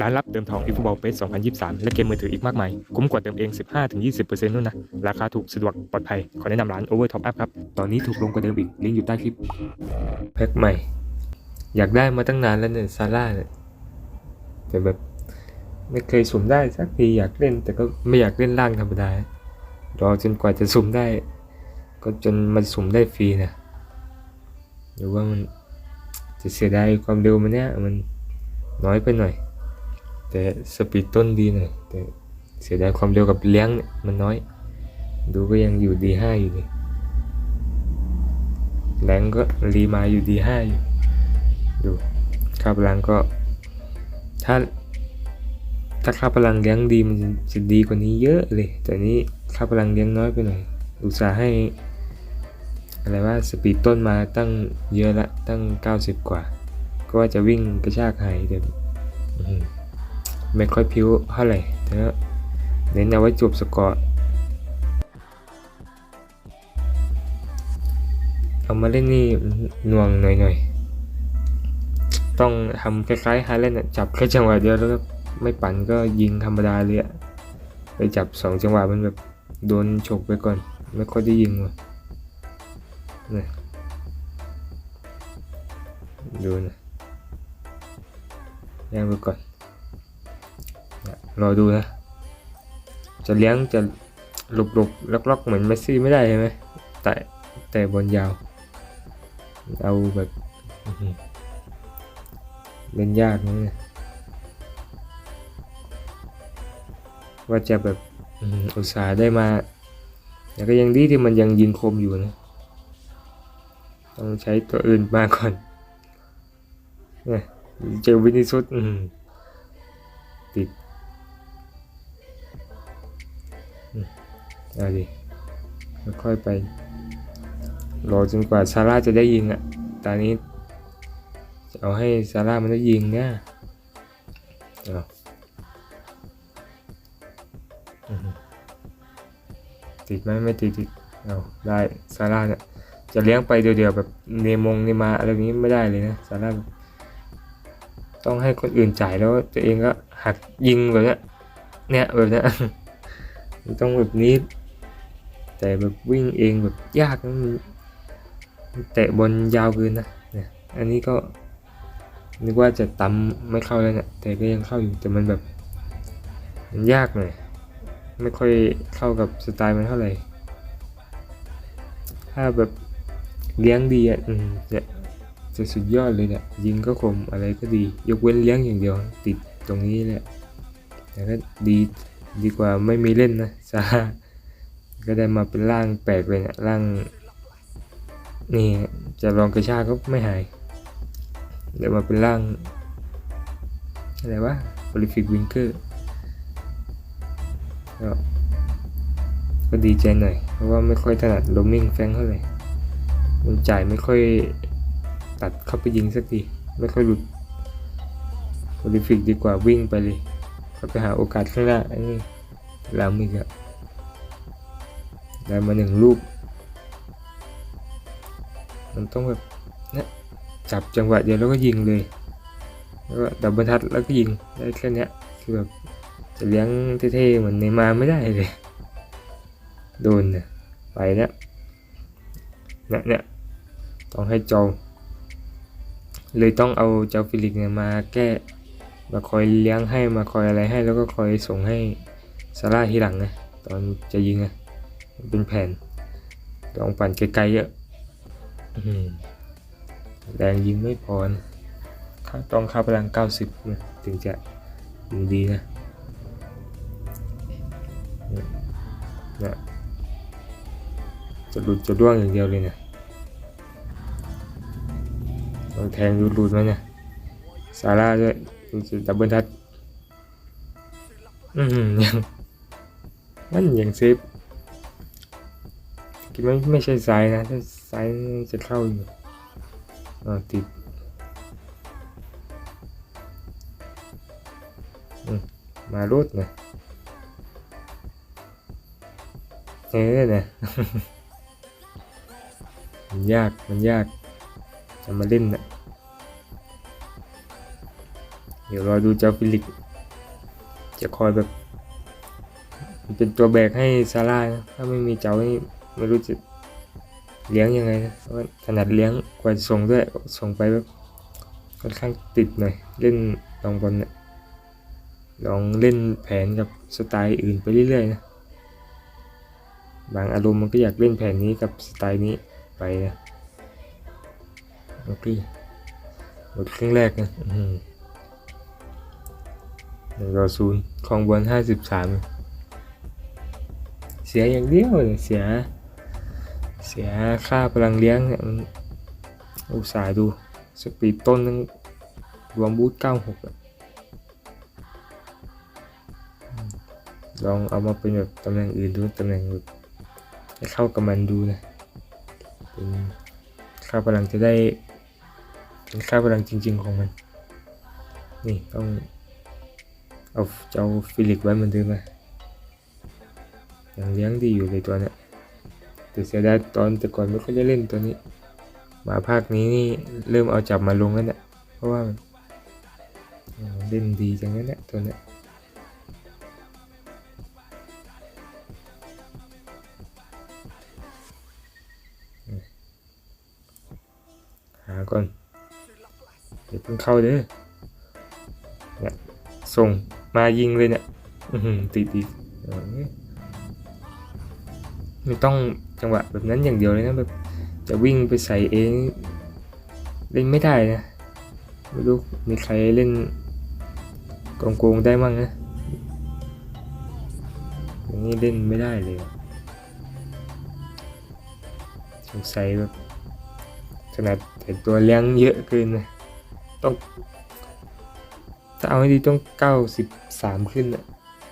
ร้านรับเติมทอง e f o b a l p a y 2023 และเกมมือถืออีกมากมาย คุ้มกว่าเติมเอง 15-20%นู่นนะ ราคาถูกสะดวกปลอดภัย ขอแนะนำร้าน Over Top Up ครับ ตอนนี้ถูกลงกว่าเดิมอีก ลิงก์อยู่ใต้คลิป แพ็คใหม่ อยากได้มาตั้งนานแล้วเนี่ยซาร่าเนี่ยแต่แบบ ไม่เคยสุ่มได้สักทีอยากเล่น แต่ก็ไม่อยากเล่นล่างธรรมดารอจนกว่าจะสุ่มได้ ก็จนมันสุ่มได้ฟรีนะหรือว่ามันจะเสียดายความเร็วมันเนี่ยมัน น้อยไปหน่อย แต่สปีดต้นดีหน่อยแต่เสียดายความเร็วกับเลี้ยงเนี่ยมันน้อย ดูก็ยังอยู่ดีห้าอยู่เลยแรงก็รีมาอยู่ดีห้าอยู่ ดูค่าพลังก็ ถ้า ถ้าค่าพลังเลี้ยงดีมันจะดีกว่านี้เยอะเลย แต่นี้ค่าพลังเลี้ยงน้อยไปหน่อยอุตส่าห์ให้อะไรว่าสปีดต้นมาตั้งเยอะละตั้ง 90 กว่า ก็ว่าจะวิ่งกระชากหายแต่ไม่ค่อยพิ้วเท่าไหร่แต่เน้นเอาไว้จบสกอร์เอามาเล่นนี่หน่วงหน่อยๆ ต้องทำคล้ายๆฮาเล่นจับแค่จังหวะเดียวแล้วก็ไม่ปั่นก็ยิงธรรมดาเลยอะไปจับสองจังหวะมันแบบโดนฉกไปก่อน ไม่ค่อยได้ยิงว่ะ ดูนะ ย่างไปก่อนรอดูนะ จะเลี้ยงจะหลบหลบล็อกล็อกเหมือนเมสซี่ไม่ได้ใช่ไหมแต่แต่บอลยาว เอาแบบเล่นยากนี่ว่าจะแบบอุตส่าห์ได้มาแต่ก็ยังดีที่มันยังยิงคมอยู่นะ ต้องใช้ตัวอื่นมาก่อนเนี่ย เจอวินิสุสอื้อหือติดอืมเอาดิค่อยๆไป รอจนกว่าซาร่าจะได้ยิงอะ ตอนนี้ จะเอาให้ซาร่ามันได้ยิงเนี่ยเอาอื้อหือติดไหมไม่ติดติดเอาได้ซาร่าเนี่ยจะเลี้ยงไปเดียวๆแบบเนมงเนมาอะไรอย่างนี้ไม่ได้เลยนะซาร่า ต้องให้คนอื่นจ่ายแล้วตัวเองก็หักยิงแบบเนี้ยเนี่ยแบบเนี้ยมันต้องแบบนี้ แต่แบบวิ่งเองแบบยากนะมันเตะบอลยาวเกินนะเนี่ยอันนี้ก็นึกว่าจะตำไม่เข้าแล้วเนี่ยแต่ก็ยังเข้าอยู่แต่มันแบบมันยากหน่อยไม่ค่อยเข้ากับสไตล์มันเท่าไหร่ถ้าแบบเลี้ยงดีอะอืมจะ จะสุดยอดเลยเนี่ยยิงก็คมอะไรก็ดี ยกเว้นเลี้ยงอย่างเดียวติดตรงนี้แหละ แต่ก็ดีดีกว่าไม่มีเล่นนะซาก็ได้มาเป็นร่างแปลกเลยเนี่ยร่าง นี่จะลองกระชากก็ไม่หายเดี๋ยวมาเป็นร่าง อะไรวะ prolific winker ก็ก็ดีใจหน่อย เพราะว่าไม่ค่อยถนัดโรมมิ่งแฟงเท่าไหร่มันจ่ายไม่ค่อย ตัดเข้าไปยิงสักทีไม่ค่อยหลุดโ o ลิฟิกดีกว่าวิ่งไปเลยเข้าไปหาโอกาสข้างหน้าไอ้นี่แล้วมีกอะได้มาหนึ่งลูก มันต้องแบบนี่ยจับจังหวะเดียวแล้วก็ยิงเลย แล้วก็ดับบิลทัชแล้วก็ยิงได้แค่เนี้ยคือแบบจะเลี้ยงเท่ๆเหมือนในมาไม่ได้เลย โดนเนี่ยไปแล้วเนี่ยเนี่ยต้องให้จอง เลยต้องเอาเจ้าฟิลิกเนี่ยมาแก้มาคอยเลี้ยงให้มาคอยอะไรให้ แล้วก็คอยส่งให้ซาร่าทีหลังนะตอนจะยิงนะเป็นแผนต้องปั่นไกลๆเยอะแรงยิงไม่พอนะค่าต้องค่าพลัง 90นะถึงจะยิงดีนะนี่ยเนี่ยจะหลุดจะร่วงอย่างเดียวเลยเนี่ย ต้องแทงหลุดหลุดไหมเนี่ยซาร่าด้วยดูสิดับเบิลทัชอืมยังมันยังเซฟคิดว่าไม่ใช่ซ้ายนะ ถ้าซ้ายจะเข้าอยู่อ่าติดอืมมารุดนะเออเนี่ยมันยาก มันยาก จะมาเล่นนะเดี๋ยวรอดูเจ้าฟิลิกจะคอยแบบ เป็นตัวแบกให้ซาร่านะถ้าไม่มีเจ้านี่ไม่รู้จะเลี้ยงยังไงนะถนัดเลี้ยงกว่าส่งด้วยส่งไปแบบค่อนข้างติดหน่อยเล่นลองบอลเนี่ยลองเล่นแผนกับสไตล์อื่นไปเรื่อยๆนะบางอารมณ์มันก็อยากเล่นแผนนี้กับสไตล์นี้ไปนะ โอเคหมดครึ่งแรกนะรอหือหนึ่งต่อศูนย์ของบอลห้าสิบสามเสียอย่างเดียวเสีย เสียค่าพลังเลี้ยงเนี่ยมันอุตส่าห์ดู สปีดต้นนึงรวมบูทเก้าหกอะลองเอามาเป็นแบบตำแหน่งอื่นดูตำแหน่งแบบให้เข้ากับมันดูนะเป็นค่าพลังจะได้ เป็นค่าพลังจริง ๆ ของมัน นี่ต้องเอาเจ้าฟิลิกไว้เหมือนเดิมนะยังเลี้ยงดีอยู่เลยตัวเนี้ยแต่เสียดายตอนแต่ก่อนไม่ค่อยได้เล่นตัวนี้ มาภาคนี้นี่เริ่มเอาจับมาลงแล้วเนี่ยเพราะว่าเล่นดีจังนั้นเนี่ยตัวเนี้ยหาก่อน เดี๋ยวเพิ่งเข้าเด้อเนี่ยส่งมายิงเลยเนี่ยอื้อหือติดอีไม่ต้องจังหวะแบบนั้นอย่างเดียวเลยนะแบบจะวิ่งไปใส่เองเล่นไม่ได้นะไม่รู้มีใครเล่นโกงๆได้มั่งนะอย่างนี้เล่นไม่ได้เลยสงสัยแบบขนาดแต่ตัวเลี้ยงเยอะเกินนะ ต้อง ถ้าเอาให้ดีต้อง 93 ขึ้นนะ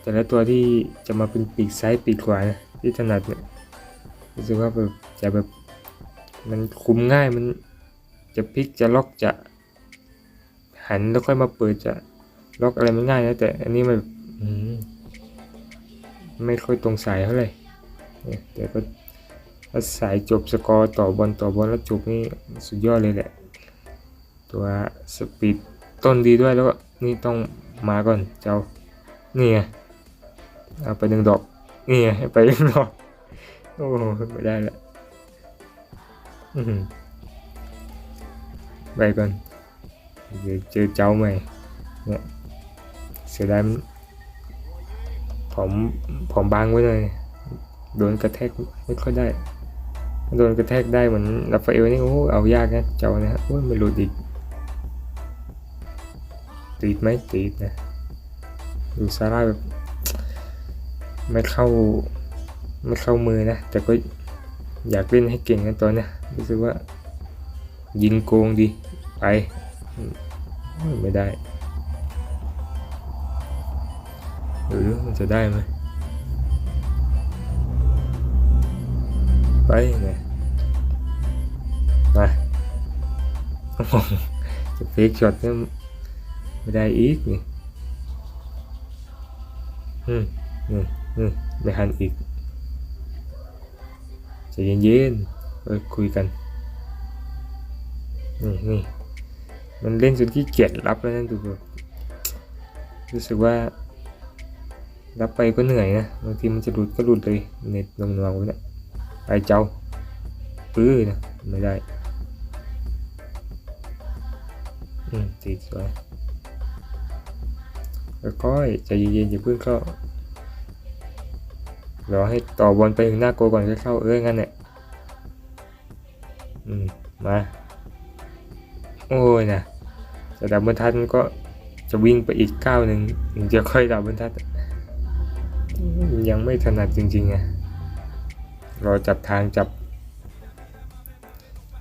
แต่ละตัวที่จะมาเป็นปีกซ้ายปีกขวานะที่ถนัดเนี่ยรู้สึกว่าแบบจะแบบมันคุมง่ายมันจะพลิกจะล็อกจะหันแล้วค่อยมาเปิดจะล็อกอะไรมันง่ายนะแต่อันนี้มันแบบไม่ค่อยตรงสายเท่าไหร่เนี่ยแต่ก็สายจบสกอร์ต่อบอลต่อบอลแล้วจบนี่สุดยอดเลยแหละ ตัวสปีดต้นดีด้วยแล้วก็นี่ต้องมาก่อนเจ้านี่ไงเอาไปหนึ่งดอกนี่ไงไปหนึ่งดอกโอ้ไม่ได้ละไปก่อนเดี๋ยวเจอเจ้าใหม่เนี่ยเสียดายผมผมบางไว้เลยโดนกระแทกไม่ค่อยได้ โดนกระแทกได้เหมือนราฟาเอลนี่โอ้เอายากนะเจ้านี่ยโอ้ยไม่หลุดอีก ติดไหมติดนะดูซาร่าแบบไม่เข้าไม่เข้ามือนะ แต่ก็อยากเล่นให้เก่งกันตอนเนี้ยรู้สึกว่า ยิงโกงดีไปไม่ได้หรือมันจะได้ไหมไปเนี่มาจะเฟกช็อตเนี่ย ไม่ได้อีกนี่อืมอืมอืมไม่หันอีกใจเย็นๆเอ้ยคุยกัน นี่นี่มันเล่นจนขี้เกียจรับแล้วนะดูแบบรู้สึกว่า รับไปก็เหนื่อยนะบางทีมันจะหลุดก็หลุดเลยเน็ตลงนองไว้เนี่ยไปเจ้าปื้อนะไม่ได้ อืมติดสวย ค่อยๆใจเย็นๆอย่าเพิ่งเข้ารอให้ต่อบอลไปถึงหน้าโกก่อนจะเข้าเอองั้นแหละอืมมาโอ้ยนะจะดับบิลทัชมันก็จะวิ่งไปอีกก้าวหนึ่งถึงจะค่อยดับบิลทัชยังไม่ถนัดจริงๆไงรอจับทางจับ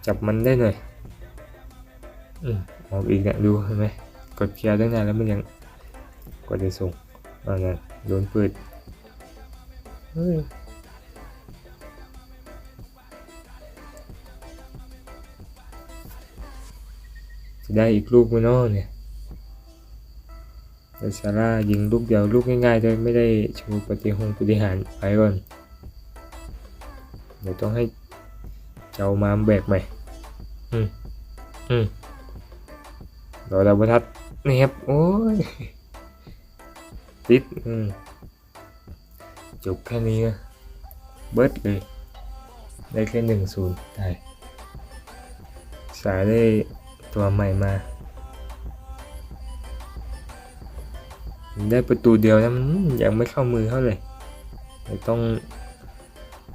จับมันได้หน่อยอืมออกอีกเนี่ยดูเห็นไหมกดเคลียร์ตั้งนานแล้วมันยัง กว่าจะส่งอ่านะโดนปิดเฮ้ยจะได้อีกลูกไหมเนาะเนี่ยแต่ซาร่ายิงลูกเดียวลูกง่ายๆโดยไม่ได้ชว์ปฏิหงปฏิหารไปก่อนเดี๋ยวต้องให้เจ้ามาแบกใหม่ อืมอืมรอดาวทัดนี่ครับ โอ้ย ติดจบแค่นี้นะเบิร์ดเลย ได้แค่หนึ่งศูนย์ได้สายได้ตัวใหม่มา ได้ประตูเดียวนะมันยังไม่เข้ามือเท่าเดี๋ยต้อง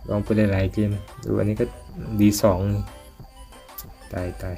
ลองไปหลายๆเกมดูอันนี้ก็ดีสองตายตาย